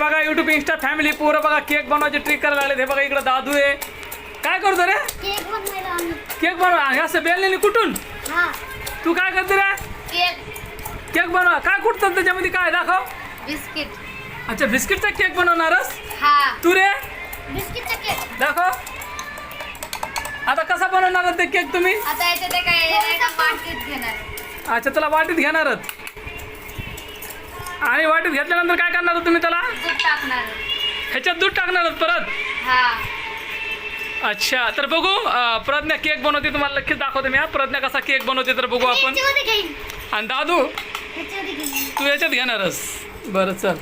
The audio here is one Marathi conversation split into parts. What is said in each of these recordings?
बघा युट्यूब इंस्टा फॅमिली पोरं बघा केक बनवायची ट्रिक करायला लागले हे बघा इकडं दादू आहे. काय करतो रे? केक बनवायला आम्ही केक बनवा. हे असं बेललेली कुठून? हा. तू काय करते रे? केक केक बनवा. काय कुठतं त्याच्यामध्ये काय दाखव. बिस्किट अच्छा बिस्किटचा केक बनवणारस? हा. तू रे? बिस्किटचा केक दाखव. आता कसा बनवणार ते केक तुम्ही? आता याच्यात ते काय एका वाटीत घेणार. अच्छा त्याला वाटीत घेणारच. आणि वाटीत घेतल्यानंतर काय करणार तुम्ही त्याला? दूध टाकणार. ह्याच्यात दूध टाकणार परत? हा. अच्छा तर बघू अं, प्रज्ञा केक बनवते तुम्हाला नक्कीच दाखवते मी हा. प्रज्ञा कसा केक बनवते तर बघू आपण. ह्याच्यामध्ये घेईन आणि दादू ह्याच्यामध्ये घेईन तू याच्यात घेणारच बरं चल.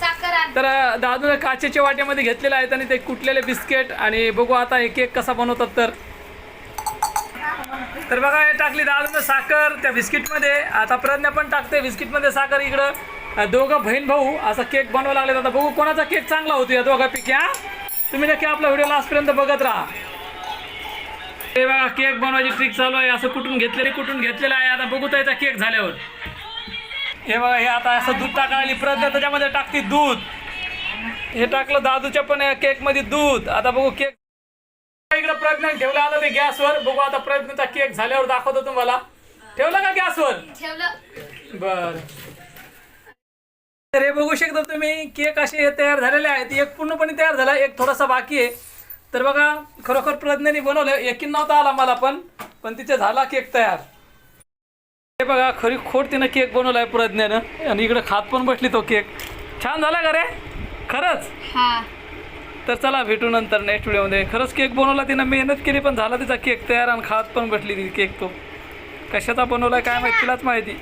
साखर आण. तर अं, दादूने काचेच्या वाट्यामध्ये घेतलेले आहेत आणि ते कुटलेले बिस्किट आणि बघू आता हे केक कसा बनवतात तर. तर बघा हे टाकली दादूने साखर त्या बिस्किटमध्ये. आता प्रज्ञा पण टाकते बिस्किटमध्ये साखर इकडं. दोघं बहीण भाऊ असा केक बनवायला लागले आता बघू कोणाचा केक चांगला होतो या दोघांपैकी हा? तुम्ही नक्की आपला व्हिडिओ लास्टपर्यंत बघत राहा. हे बघा केक बनवायची ट्रिक चालू आहे. असं कुठून घेतलेले कुठून घेतलेलं आहे. आता बघू त्याचा केक झाल्यावर. हे बघा हे आता असं दूध टाकायला प्रज्ञा त्याच्यामध्ये टाकते दूध. हे टाकलं दादूच्या पण केकमध्ये दूध. आता बघू केक इकडे प्रज्ञा ठेवलं आलं ते गॅसवर. बघू आता प्रज्ञाचा केक झाल्यावर दाखवतो तुम्हाला. ठेवलं का गॅसवर? ठेवलं. बर. तर हे बघू शकता तुम्ही केक असे हे तयार झालेले आहेत. एक पूर्णपणे तयार झाला एक थोडासा बाकी आहे. तर बघा खरोखर प्रज्ञाने बनवलं. एकीन नव्हता आला मला पण पण तिथे झाला केक तयार. हे बघा खरी खोट तिनं केक बनवलाय प्रज्ञानं. आणि इकडे खात पण बसली तो केक. छान झाला का रे? खरंच? हा. तर चला भेटू नंतर नेक्स्ट व्हिडिओमध्ये खरंच केक बनवला तिनं मेहनत केली पण झाला तिचा केक तयार आणि खात पण बसली ती केक तो. कशाचा बनवलाय काय माहिती तिलाच माहिती.